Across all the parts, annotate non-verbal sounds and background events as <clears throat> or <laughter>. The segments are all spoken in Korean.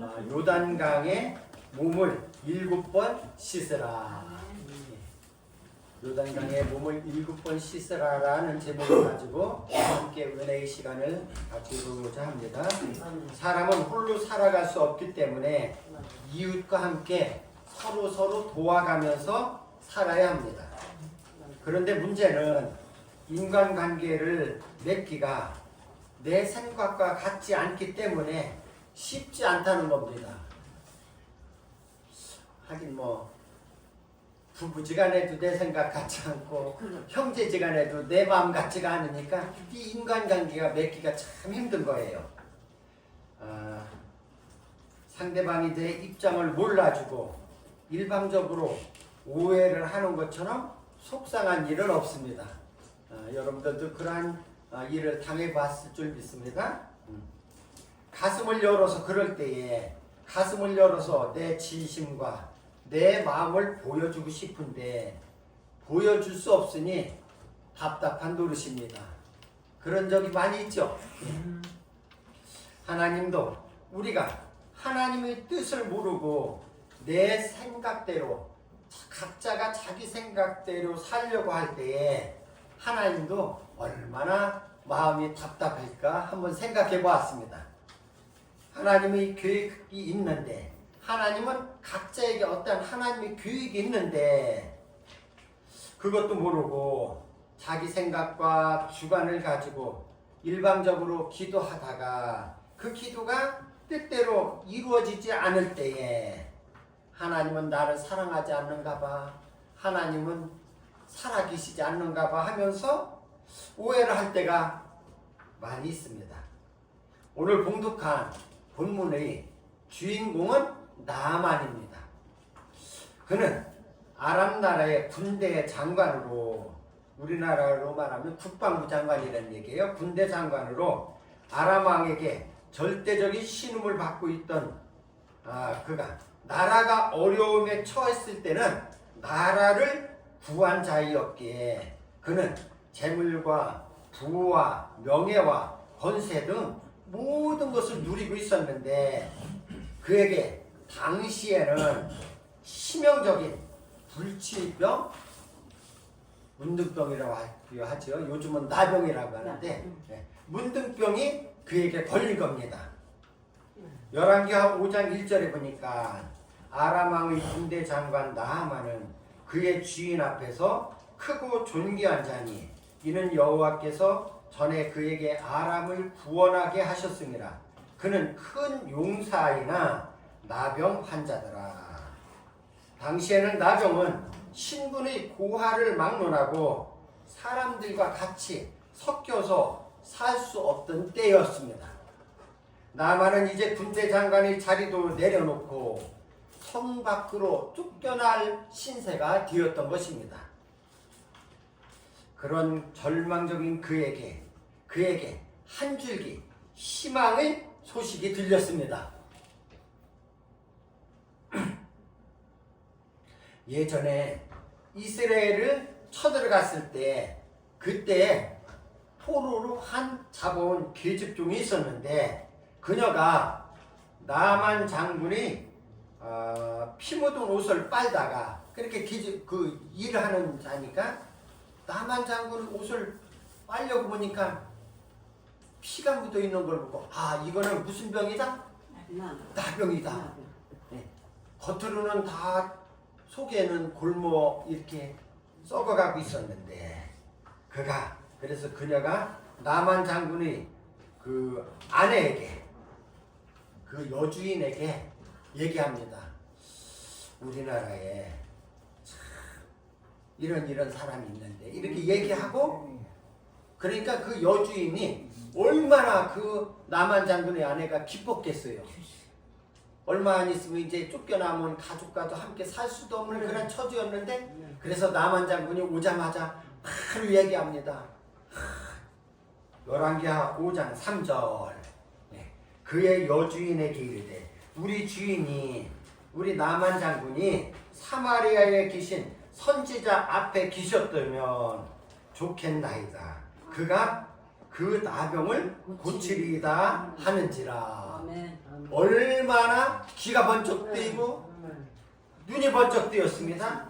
어, 요단강에 몸을 일곱 번 씻으라. 네. 요단강에 몸을 일곱 번 씻으라라는 제목을 가지고 함께 은혜의 시간을 가지고자 합니다. 사람은 홀로 살아갈 수 없기 때문에 이웃과 함께 서로 서로 도와가면서 살아야 합니다. 그런데 문제는 인간관계를 맺기가 내 생각과 같지 않기 때문에 쉽지 않다는 겁니다. 하긴 뭐 부부지간에도 내 생각 같지 않고 형제지간에도 내 마음 같지가 않으니까 이 인간관계가 맺기가 참 힘든 거예요. 아, 상대방이 내 입장을 몰라주고 일방적으로 오해를 하는 것처럼 속상한 일은 없습니다. 아, 여러분들도 그러한 아, 일을 당해봤을 줄 믿습니다. 음. 가슴을 열어서 그럴 때에 가슴을 열어서 내 진심과 내 마음을 보여주고 싶은데 보여줄 수 없으니 답답한 노릇입니다. 그런 적이 많이 있죠. 하나님도 우리가 하나님의 뜻을 모르고 내 생각대로 각자가 자기 생각대로 살려고 할 때에 하나님도 얼마나 마음이 답답할까 한번 생각해 보았습니다. 하나님의 계획이 있는데 하나님은 각자에게 어떤 하나님의 계획이 있는데 그것도 모르고 자기 생각과 주관을 가지고 일방적으로 기도하다가 그 기도가 뜻대로 이루어지지 않을 때에 하나님은 나를 사랑하지 않는가 봐 하나님은 살아계시지 않는가 봐 하면서 오해를 할 때가 많이 있습니다. 오늘 봉독한 본문의 주인공은 나만입니다. 그는 아람 나라의 군대 장관으로 우리나라로 말하면 국방부 장관이라는 얘기예요. 군대 장관으로 아람 왕에게 절대적인 신음을 받고 있던 아, 그가 나라가 어려움에 처했을 때는 나라를 구한 자이었기에 그는 재물과 부와 명예와 권세 등 모든 것을 누리고 있었는데 그에게 당시에는 치명적인 불치병, 문둥병이라고 하죠. 요즘은 나병이라고 하는데 네, 문둥병이 그에게 걸린 겁니다. 열왕기하 5장 1절에 보니까 아람왕의 군대 장관 나하만은 그의 주인 앞에서 크고 존귀한 자니 이는 여호와께서 전에 그에게 아람을 구원하게 하셨습니다. 그는 큰 용사이나 나병 환자더라. 당시에는 나병은 신분의 고하를 막론하고 사람들과 같이 섞여서 살 수 없던 때였습니다. 나만은 이제 군대 장관의 자리도 내려놓고 성 밖으로 쫓겨날 신세가 되었던 것입니다. 그런 절망적인 그에게 그에게 한 줄기 희망의 소식이 들렸습니다. <clears throat> 예전에 이스라엘을 쳐들어갔을 때 그때 포로로 한 잡아온 계집종이 있었는데 그녀가 나만 장군이 어, 피 묻은 옷을 빨다가 그렇게 계집 그 일하는 자니까 나만 장군 옷을 빨려고 보니까 피가 묻어 있는 걸 보고 아 이거는 무슨 병이다? 나병이다. 겉으로는 다 속에는 굶어 이렇게 썩어가고 있었는데 그가 그래서 그녀가 나만 장군의 그 아내에게 그 여주인에게 얘기합니다. 우리나라에 참 이런 이런 사람이 있는데 이렇게 얘기하고 그러니까 그 여주인이 얼마나 그 남한 장군의 아내가 기뻤겠어요. 얼마 안 있으면 이제 쫓겨나면 가족과도 함께 살 수도 없는 그런 처지였는데 그래서 남한 장군이 오자마자 바로 얘기합니다. 열왕기하 5장 3절 네. 그의 여주인에게 이르되 우리 주인이 우리 남한 장군이 사마리아에 계신 선지자 앞에 계셨다면 좋겠나이다. 그가 그 나병을 고치리이다 하는지라. 아멘. 얼마나 귀가 번쩍 뜨이고 눈이 번쩍 뜨였습니다.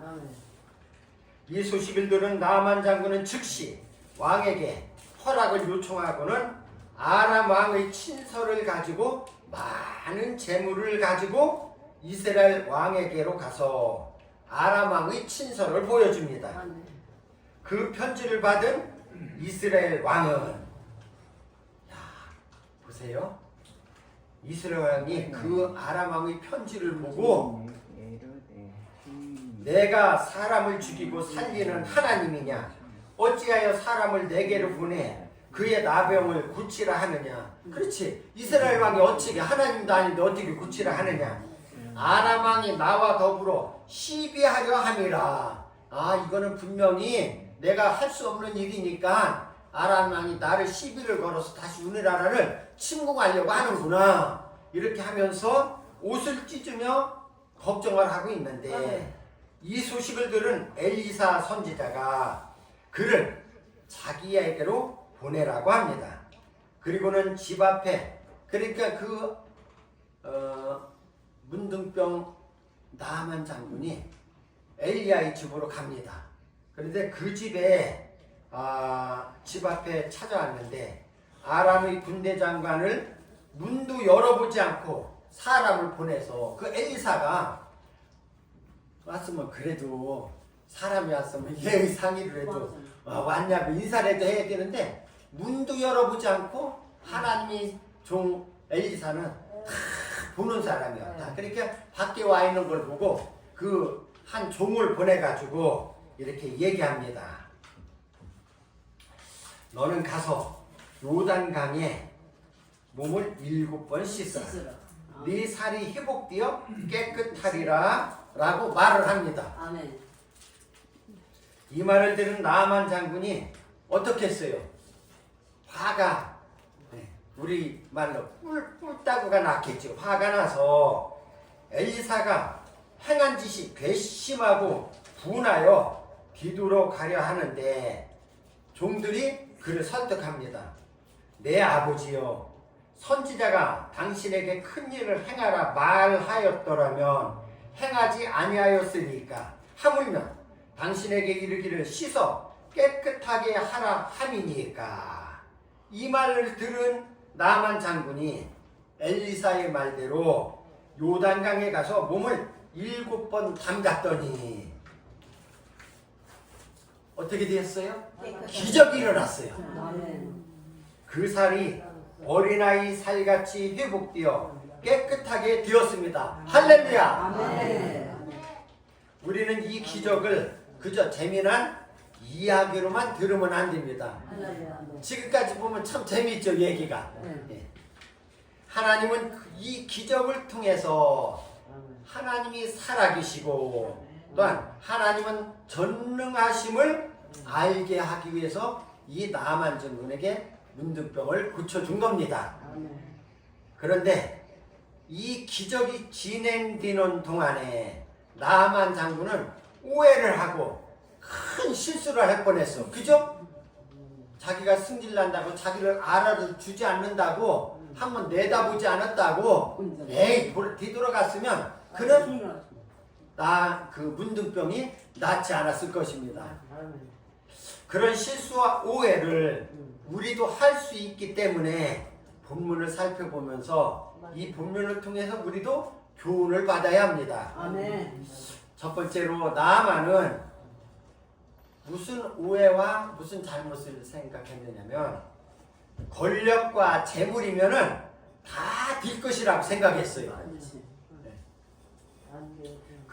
이 소식을 들은 나만 장군은 즉시 왕에게 허락을 요청하고는 아람 왕의 친서를 가지고 많은 재물을 가지고 이스라엘 왕에게로 가서 아람 왕의 친서를 보여줍니다. 그 편지를 받은 이스라엘 왕은 야 보세요. 이스라엘 왕이 그 아람 왕의 편지를 보고 내가 사람을 죽이고 살리는 하나님이냐? 어찌하여 사람을 내게로 보내 그의 나병을 고치라 하느냐? 그렇지. 이스라엘 왕이 어찌게 하나님도 아닌데 어떻게 고치라 하느냐? 아람 왕이 나와 더불어 시비하려 함이라. 아 이거는 분명히 내가 할 수 없는 일이니까 아람 왕이 나를 시비를 걸어서 다시 우리나라를 침공하려고 하는구나 이렇게 하면서 옷을 찢으며 걱정을 하고 있는데 이 소식을 들은 엘리사 선지자가 그를 자기에게로 보내라고 합니다. 그리고는 집 앞에 그러니까 그 어, 문둥병 나만 장군이 엘리야의 집으로 갑니다. 그런데 그 집에 아, 집 앞에 찾아왔는데 아람의 군대 장관을 문도 열어보지 않고 사람을 보내서 그 엘리사가 왔으면 그래도 사람이 왔으면 예의 상의를 해도 어, 왔냐고 인사라도 해야 되는데 문도 열어보지 않고 하나님이 종 엘리사는 다 보는 사람이었다. 그러니까 밖에 와 있는 걸 보고 그 한 종을 보내가지고 이렇게 얘기합니다. 너는 가서 요단강에 몸을 일곱 번 씻어라. 네 살이 회복되어 깨끗하리라 라고 말을 합니다. 아멘. 이 말을 들은 나만 장군이 어떻게 했어요? 화가 네, 우리 말로 뿔, 뿔따구가 났겠죠. 화가 나서 엘리사가 행한 짓이 괘씸하고 분하여 기도로 가려 하는데 종들이 그를 설득합니다. 내 아버지여 선지자가 당신에게 큰 일을 행하라 말하였더라면 행하지 아니하였으니까 하물며 당신에게 이르기를 씻어 깨끗하게 하라 함이니까 이 말을 들은 나만 장군이 엘리사의 말대로 요단강에 가서 몸을 일곱 번 담갔더니 어떻게 되었어요? 기적이 일어났어요. 그 살이 어린아이 살같이 회복되어 깨끗하게 되었습니다. 할렐루야! 우리는 이 기적을 그저 재미난 이야기로만 들으면 안 됩니다. 지금까지 보면 참 재미있죠, 얘기가. 예. 하나님은 그이 기적을 통해서 하나님이 살아계시고 또한 하나님은 전능하심을 알게 하기 위해서 이 나만 장군에게 문득병을 고쳐준 겁니다. 그런데 이 기적이 진행되는 동안에 나만 장군은 오해를 하고 큰 실수를 할 뻔했어. 그죠? 자기가 승질난다고 자기를 알아주지 않는다고 한번 내다보지 않았다고 에이 돌- 뒤돌아갔으면 그는 나 그 문둥병이 낫지 않았을 것입니다. 그런 실수와 오해를 우리도 할 수 있기 때문에 본문을 살펴보면서 이 본문을 통해서 우리도 교훈을 받아야 합니다. 아멘. 첫 번째로 나만은 무슨 오해와 무슨 잘못을 생각했느냐면 권력과 재물이면은 다될 것이라고 생각했어요. 네.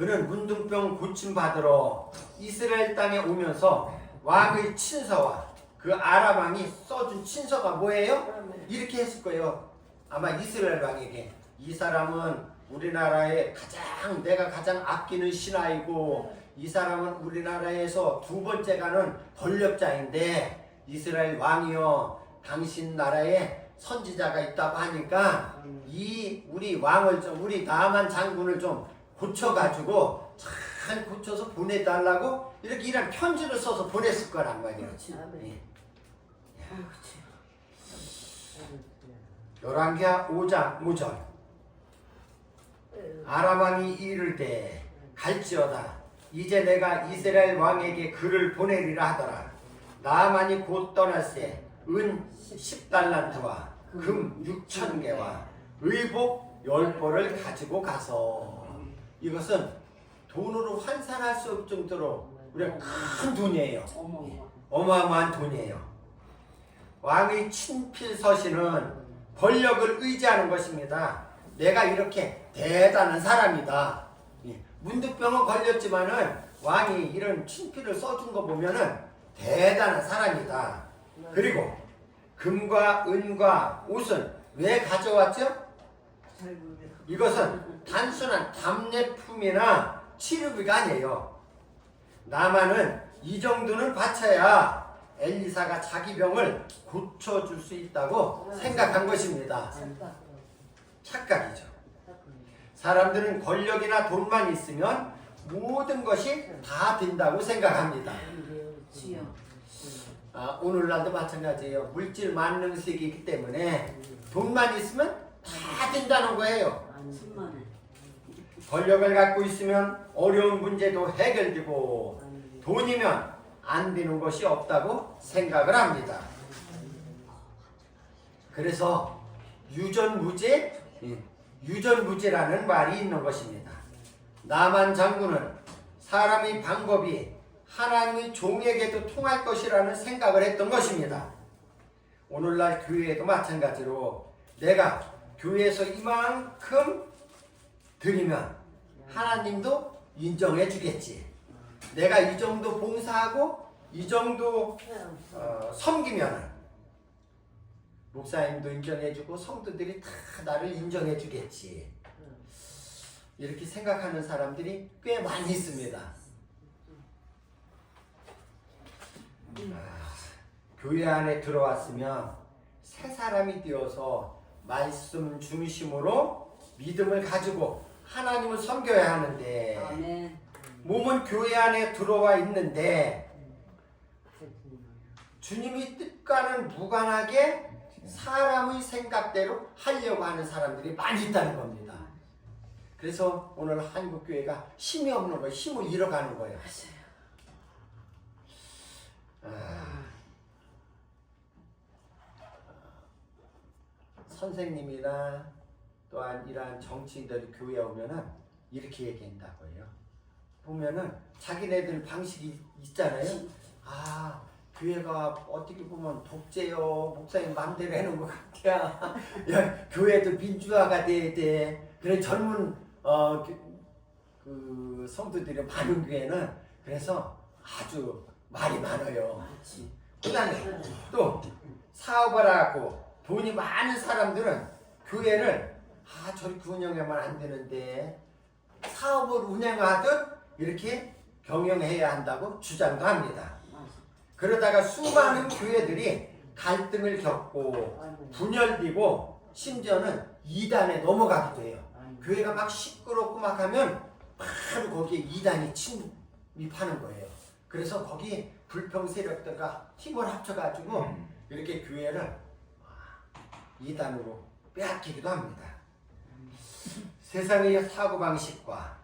그는 문둥병 고침 받으러 이스라엘 땅에 오면서 왕의 친서와 그 아람 왕이 써준 친서가 뭐예요? 이렇게 했을 거예요. 아마 이스라엘 왕에게 이 사람은 우리나라에 가장 내가 가장 아끼는 신하이고 이 사람은 우리나라에서 두 번째 가는 권력자인데 이스라엘 왕이여 당신 나라에 선지자가 있다고 하니까 이 우리 왕을 좀 우리 나만 장군을 좀 고쳐가지고 잘 고쳐서 보내달라고 이렇게 이런 편지를 써서 보냈을 거란 말이에요. 그렇지. 아멘. 예. 아, 그렇지. 열왕기하 5장 5절 아람왕이 이르되 갈지어다 이제 내가 이스라엘 왕에게 글을 보내리라 하더라 나만이 곧 떠날새 은 10달란트와 금 6천 개와 의복 10벌을 가지고 가서 이것은 돈으로 환산할 수 없을 정도로 우리가 큰 돈이에요. 어마어마한 돈이에요. 왕의 친필 서신은 권력을 의지하는 것입니다. 내가 이렇게 대단한 사람이다. 예, 문득병은 걸렸지만은 왕이 이런 친필을 써준 거 보면은 대단한 사람이다. 그리고 금과 은과 옷은 왜 가져왔죠? 이것은 단순한 답례품이나 치료비가 아니에요. 나만은 이 정도는 바쳐야 엘리사가 자기 병을 고쳐줄 수 있다고 생각한 것입니다. 착각. 착각이죠. 사람들은 권력이나 돈만 있으면 모든 것이 다 된다고 생각합니다. 아, 오늘날도 마찬가지예요. 물질 만능 세계이기 때문에 돈만 있으면 다 된다는 거예요. 권력을 갖고 있으면 어려운 문제도 해결되고 돈이면 안 되는 것이 없다고 생각을 합니다. 그래서 유전무죄, 예, 유전무죄라는 말이 있는 것입니다. 나만 장군은 사람의 방법이 하나님의 종에게도 통할 것이라는 생각을 했던 것입니다. 오늘날 교회에도 마찬가지로 내가 교회에서 이만큼 드리면 하나님도 인정해 주겠지. 내가 이 정도 봉사하고 이 정도 어, 섬기면 목사님도 인정해 주고 성도들이 다 나를 인정해 주겠지. 이렇게 생각하는 사람들이 꽤 많이 있습니다. 아, 교회 안에 들어왔으면 새 사람이 되어서 말씀 중심으로 믿음을 가지고 하나님을 섬겨야 하는데 아멘. 몸은 교회 안에 들어와 있는데 주님이 뜻과는 무관하게 사람의 생각대로 하려고 하는 사람들이 많이 있다는 겁니다. 그래서 오늘 한국 교회가 힘이 없는 거예요. 힘을 잃어가는 거예요. 아, 선생님이나 또한 이러한 정치인들이 교회에 오면은 이렇게 얘기한다고요. 보면은 자기네들 방식이 있잖아요. 아 교회가 어떻게 보면 독재요 목사님 마음대로 해놓은 것 같아. <laughs> 야, 교회도 민주화가 돼야 돼. 그래 젊은 어, 그, 그 성도들이 많은 교회는 그래서 아주 말이 많아요. 그다음에 또 사업을 하고 돈이 많은 사람들은 교회를 아 저렇게 운영하면 안 되는데 사업을 운영하듯 이렇게 경영해야 한다고 주장도 합니다. 그러다가 수많은 교회들이 갈등을 겪고 분열되고 심지어는 이단에 넘어가기도 해요. 교회가 막 시끄럽고 막 하면 바로 거기에 이단이 침입하는 거예요. 그래서 거기 불평 세력들과 힘을 합쳐가지고 이렇게 교회를 이단으로 빼앗기기도 합니다. 세상의 사고방식과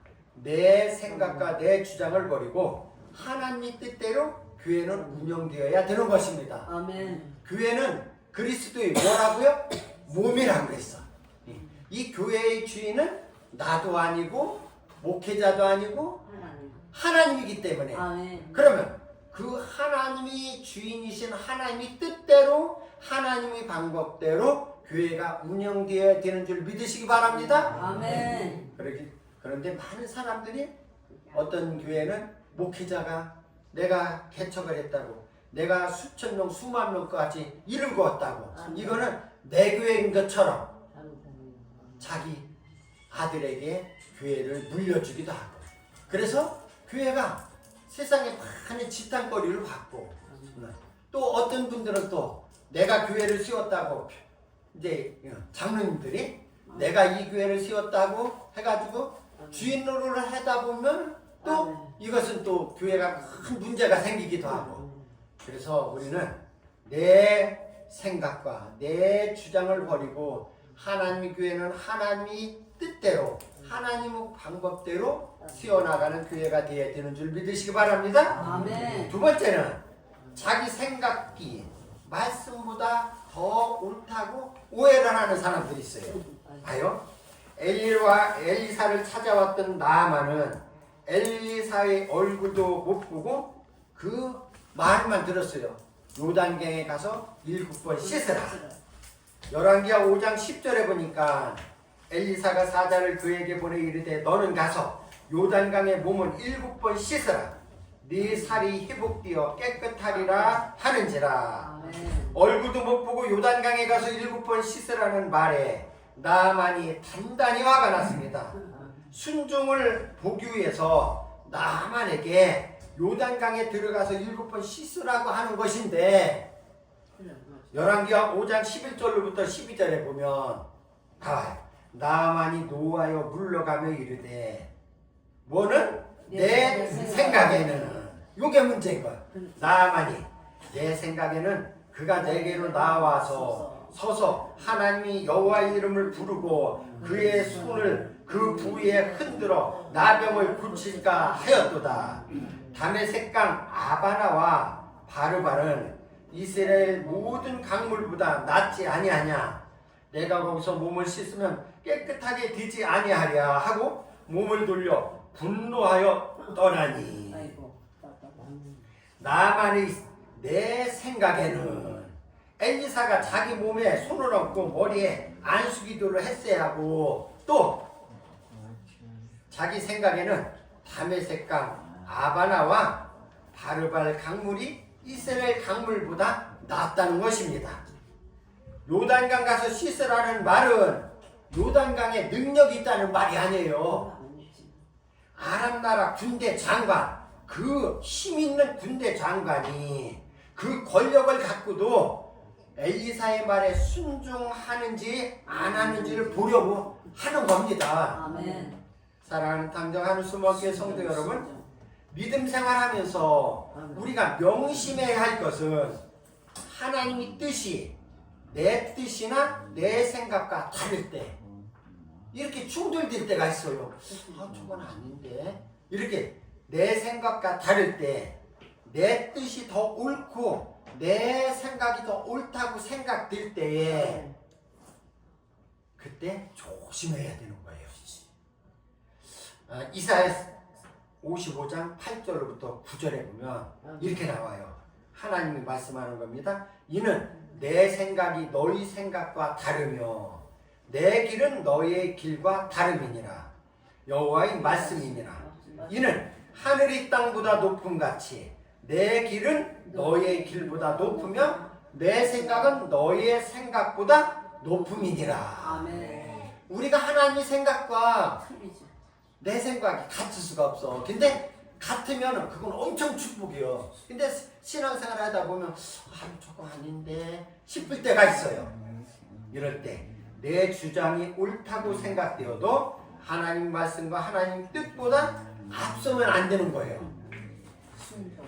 내 생각과 내 주장을 버리고 하나님 뜻대로 교회는 운영되어야 되는 것입니다. 아멘. 교회는 그리스도의 뭐라고요? 몸이라고 그랬어. 이 교회의 주인은 나도 아니고 목회자도 아니고 하나님. 하나님이기 때문에 아멘. 그러면 그 하나님이 주인이신 하나님이 뜻대로 하나님의 방법대로 교회가 운영되어야 되는 줄 믿으시기 바랍니다. 아멘. 그러기, 그런데 많은 사람들이 어떤 교회는 목회자가 내가 개척을 했다고 내가 수천 명 수만 명까지 이루었다고. 이거는 내 교회인 것처럼 자기 아들에게 교회를 물려주기도 하고. 그래서 교회가 세상에 많은 지탄거리를 받고 또 어떤 분들은 또 내가 교회를 세웠다고 이제 장로님들이 내가 이 교회를 세웠다고 해가지고 주인 노릇을 하다 보면 또 이것은 또 교회가 큰 문제가 생기기도 하고 그래서 우리는 내 생각과 내 주장을 버리고 하나님 교회는 하나님이 뜻대로 하나님의 방법대로 세워나가는 교회가 되어야 되는 줄 믿으시기 바랍니다. 아멘. 두 번째는 자기 생각이 말씀보다 더 옳다고 오해를 하는 사람들이 있어요. 봐요. 엘리와 엘리사를 찾아왔던 나아만은 엘리사의 얼굴도 못 보고 그 말만 들었어요. 요단강에 가서 일곱 번 씻으라. 열왕기하 5장 10절에 보니까 엘리사가 사자를 그에게 보내 이르되 너는 가서 요단강에 몸을 일곱 번 씻으라. 네 살이 회복되어 깨끗하리라 하는지라. 아멘. 얼굴도 못 보고 요단강에 가서 일곱 번 씻으라는 말에 나만이 단단히 화가 났습니다. 순종을 보기 위해서 나만에게 요단강에 들어가서 일곱 번 씻으라고 하는 것인데 열왕기하 5장 11절로부터 12절에 보면 나와요. 나만이 노하여 물러가며 이르되 뭐는 내 내 생각에는 요게 문제인 거야. 나만이 내 생각에는 그가 내게로 나와서 서서 하나님이 여호와의 이름을 부르고 그의 손을 그 부위에 흔들어 나병을 고칠까 하였도다. 다메색강 아바나와 바르바는 이스라엘 모든 강물보다 낫지 아니하냐. 내가 거기서 몸을 씻으면 깨끗하게 되지 아니하랴 하고 몸을 돌려 분노하여 떠나니. 나만의 내 생각에는 엘리사가 자기 몸에 손을 얹고 머리에 안수기도를 했어야 하고 또 자기 생각에는 다메색강 아바나와 바르발 강물이 이스라엘 강물보다 낫다는 것입니다. 요단강 가서 씻으라는 말은 요단강에 능력이 있다는 말이 아니에요. 아람 나라 군대 장관, 그 힘 있는 군대 장관이 그 권력을 갖고도 엘리사의 말에 순종하는지 안 하는지를 보려고 하는 겁니다. 아멘. 사랑하는 당정하는 수목교회 성도 여러분, 믿음 생활하면서 우리가 명심해야 할 것은 하나님의 뜻이 내 뜻이나 내 생각과 다를 때 이렇게 충돌될 때가 있어요. 아, 저건 아닌데. 이렇게 내 생각과 다를 때 내 뜻이 더 옳고 내 생각이 더 옳다고 생각될 때에 그때 조심해야 되는 거예요. 아, 이사야 55장 8절부터 9절에 보면 이렇게 나와요. 하나님이 말씀하는 겁니다. 이는 내 생각이 너희 생각과 다르며 내 길은 너희의 길과 다름이니라. 여호와의 말씀이니라. 이는 하늘이 땅보다 높음 같이 내 길은 너희의 길보다 높으며 내 생각은 너희의 생각보다 높음이니라. 아멘. 우리가 하나님의 생각과. 내 생각이 같을 수가 없어. 근데 같으면 그건 엄청 축복이요. 근데 신앙생활 하다 보면 아 저거 아닌데 싶을 때가 있어요. 이럴 때 내 주장이 옳다고 생각되어도 하나님 말씀과 하나님 뜻보다 앞서면 안 되는 거예요.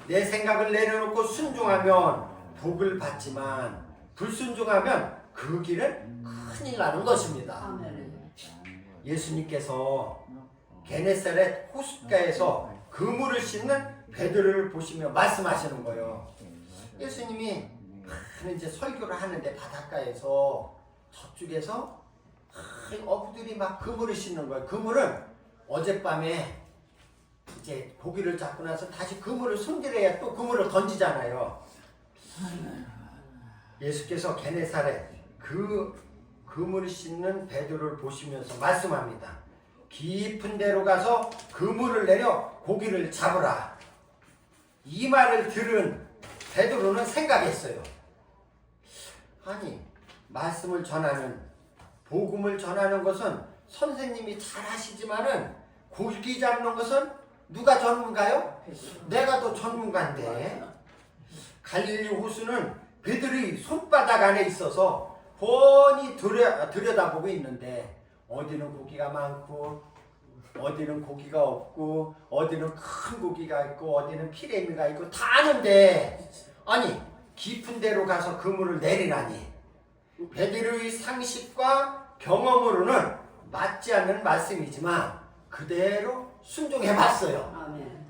내 생각을 내려놓고 순종하면 복을 받지만 불순종하면 그 길은 큰일 나는 것입니다. 아멘. 예수님께서 게네사렛 호숫가에서 그물을 씻는 베드로를 보시며 말씀하시는 거예요. 예수님이 큰 이제 설교를 하는데 바닷가에서 저쪽에서 큰 어부들이 막 그물을 씻는 거예요. 그물은 어젯밤에 이제 고기를 잡고 나서 다시 그물을 손질해야 또 그물을 던지잖아요. 예수께서 게네사렛 그 그물을 씻는 베드로를 보시면서 말씀합니다. 깊은 데로 가서 그물을 내려 고기를 잡으라. 이 말을 들은 베드로는 생각했어요. 아니 말씀을 전하는 복음을 전하는 것은 선생님이 잘 하시지만은 고기 잡는 것은 누가 전문가요? 내가 더 전문가인데 갈릴리 호수는 베드로의 손바닥 안에 있어서 훤히 들여, 들여다보고 있는데 어디는 고기가 많고 어디는 고기가 없고 어디는 큰 고기가 있고 어디는 피레미가 있고 다 아는데 아니 깊은 데로 가서 그물을 내리라니 베드로의 상식과 경험으로는 맞지 않는 말씀이지만 그대로 순종해 봤어요. 아멘.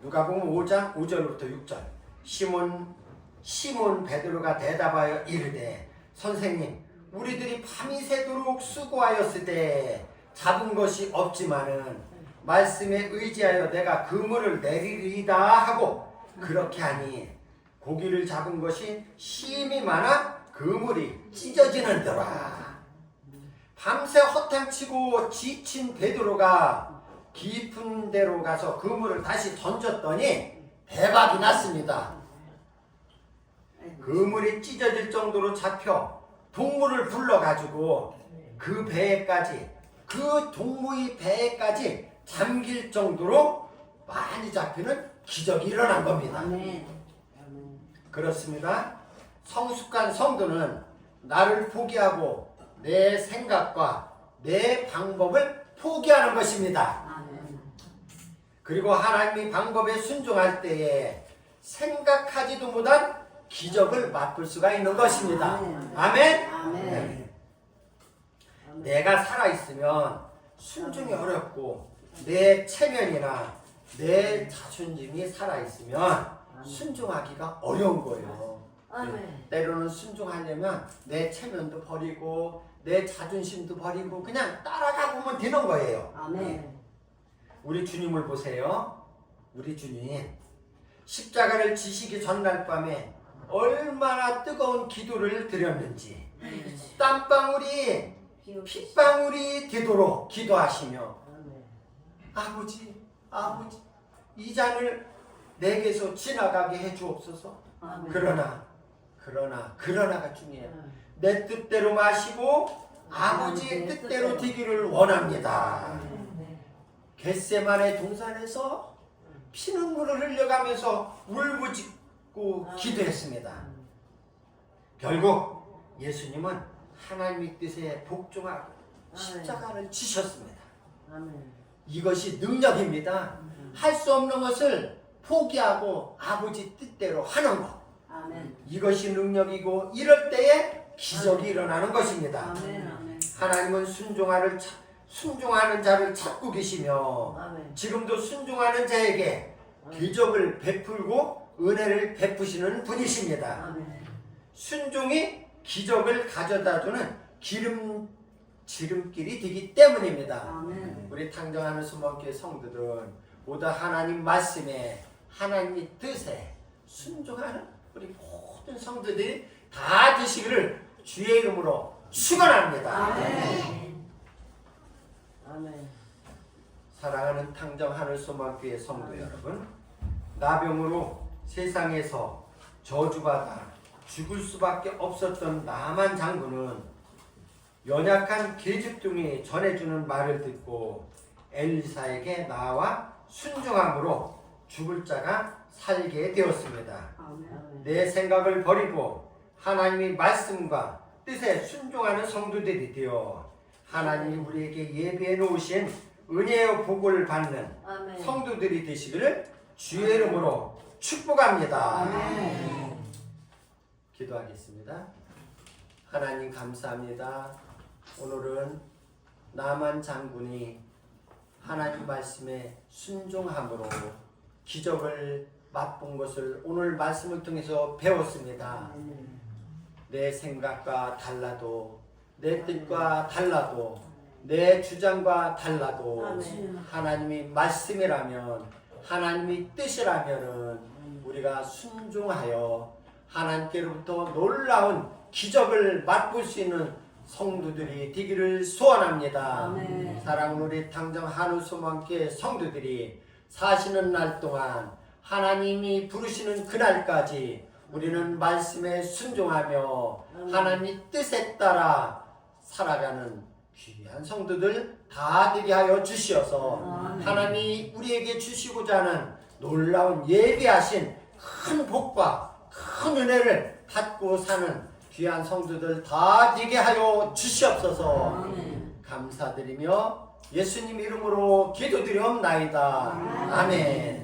누가 보면 5장 5절부터 6절 시몬 시몬 베드로가 대답하여 이르되 선생님 우리들이 밤이 새도록 수고하였을 때 잡은 것이 없지만은 말씀에 의지하여 내가 그물을 내리리이다 하고 그렇게 하니 고기를 잡은 것이 심이 많아 그물이 찢어지는더라 밤새 허탕치고 지친 베드로가 깊은 데로 가서 그물을 다시 던졌더니 대박이 났습니다. 그물이 찢어질 정도로 잡혀 동물을 불러가지고 그 배에까지 그 동무의 배에까지 잠길 정도로 많이 잡히는 기적이 일어난 겁니다. 그렇습니다. 성숙한 성도는 나를 포기하고 내 생각과 내 방법을 포기하는 것입니다. 그리고 하나님의 방법에 순종할 때에 생각하지도 못한 기적을 맛볼 수가 있는 것입니다. 아멘. 아멘. 아멘. 내가 살아 있으면 순종이 어렵고 내 체면이나 내 자존심이 살아 있으면 순종하기가 어려운 거예요. 아멘. 때로는 순종하려면 내 체면도 버리고 내 자존심도 버리고 그냥 따라가 보면 되는 거예요. 아멘. 우리 주님을 보세요. 우리 주님 십자가를 지시기 전날 밤에 얼마나 뜨거운 기도를 드렸는지 땀방울이 핏방울이 되도록 기도하시며. 아버지 아버지 이 잔을 내게서 지나가게 해 주옵소서. 아멘. 그러나 그러나 그러나가 중요해요. 내 뜻대로 마시고 아버지의 뜻대로 되기를 원합니다. 겟세만의 동산에서 피눈물을 흘려가면서 울부짖고 기도했습니다. 결국 예수님은 하나님의 뜻에 복종하고 십자가를 지셨습니다. 이것이 능력입니다. 할 수 없는 것을 포기하고 아버지 뜻대로 하는 것. 이것이 능력이고 이럴 때에 기적이 일어나는 것입니다. 하나님은 순종하는 자, 순종하는 자를 찾고 계시며 아멘. 지금도 순종하는 자에게 기적을 베풀고 은혜를 베푸시는 분이십니다. 아멘. 순종이 기적을 가져다주는 기름 지름길이 되기 때문입니다. 아멘. 우리 탕정하는 수목교회 성도들은 보다 하나님 말씀에 하나님의 뜻에 순종하는 우리 모든 성도들이 다 되시기를 주의 이름으로 축원합니다. 아멘. 아멘. 사랑하는 탕정하는 소망교회 성도 여러분, 나병으로 세상에서 저주받아 죽을 수밖에 없었던 나만 장군은 연약한 계집종이 전해주는 말을 듣고 엘리사에게 나와 순종함으로 죽을 자가 살게 되었습니다. 내 생각을 버리고 하나님의 말씀과 뜻에 순종하는 성도들이 되어 하나님이 우리에게 예비해 놓으신 은혜의 복을 받는 아멘. 성도들이 되시기를 주의 이름으로 축복합니다. 아멘. 기도하겠습니다. 하나님 감사합니다. 오늘은 나만 장군이 하나님 말씀에 순종함으로 기적을 맛본 것을 오늘 말씀을 통해서 배웠습니다. 내 생각과 달라도 내 뜻과 달라도 내 주장과 달라도 아멘. 하나님이 말씀이라면 하나님이 뜻이라면은 우리가 순종하여 하나님께로부터 놀라운 기적을 맛볼 수 있는 성도들이 되기를 소원합니다. 아멘. 사랑 우리 당정 한우 소망교회 성도들이 사시는 날 동안 하나님이 부르시는 그날까지 우리는 말씀에 순종하며 아멘. 하나님 뜻에 따라 살아가는 귀한 성도들 다 되게 하여 주시어서 아멘. 하나님이 우리에게 주시고자 하는 놀라운 예비하신 큰 복과 큰 은혜를 받고 사는 귀한 성도들 다 되게 하여 주시옵소서 아멘. 감사드리며 예수님 이름으로 기도드리옵나이다. 아멘.